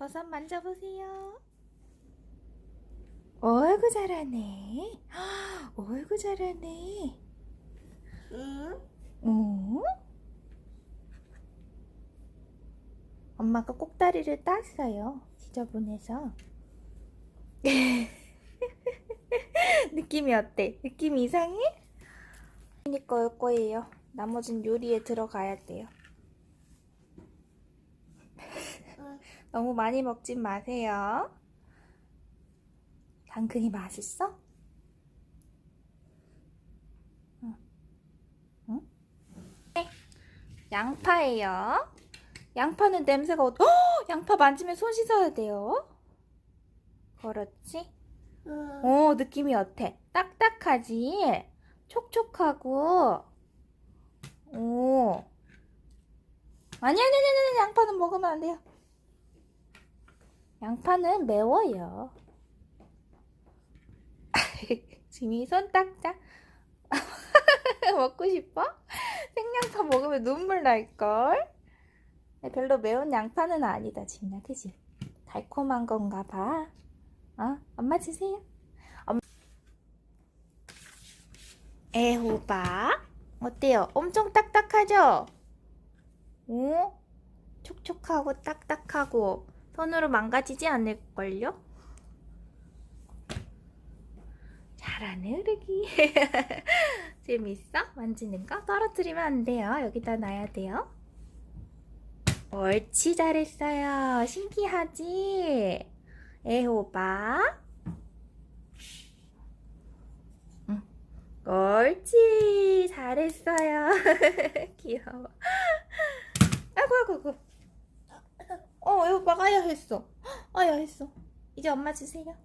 버섯 만져보세요. 어이구 잘하네. 어이구 잘하네. 응? 어? 엄마가 꼭다리를 땄어요. 지저분해서. 느낌이 어때? 느낌이 이상해? 그니까 올 거예요. 나머진 요리에 들어가야 돼요. 너무 많이 먹진 마세요. 당근이 맛있어? 응. 응? 네. 양파예요. 양파는 냄새가 어... 헉! 양파 만지면 손 씻어야 돼요. 그렇지? 응. 어, 느낌이 어때? 딱딱하지? 촉촉하고. 오. 아니, 아니, 아니, 아니, 양파는 먹으면 안 돼요. 양파는 매워요. 지미 손 닦자. 먹고 싶어? 생양파 먹으면 눈물 날걸? 별로 매운 양파는 아니다, 지민아. 그지? 달콤한 건가 봐. 어? 엄마 주세요. 엄... 애호박. 어때요? 엄청 딱딱하죠? 오? 촉촉하고 딱딱하고 손으로 망가지지 않을걸요? 잘하네, 흐르기. 재밌어? 만지는 거? 떨어뜨리면 안 돼요. 여기다 놔야 돼요. 옳지, 잘했어요. 신기하지? 애호박. 응. 옳지, 잘했어요. 귀여워. 아이고, 아이고, 아 어, 애호박 아야 했어. 아야 했어. 이제 엄마 주세요.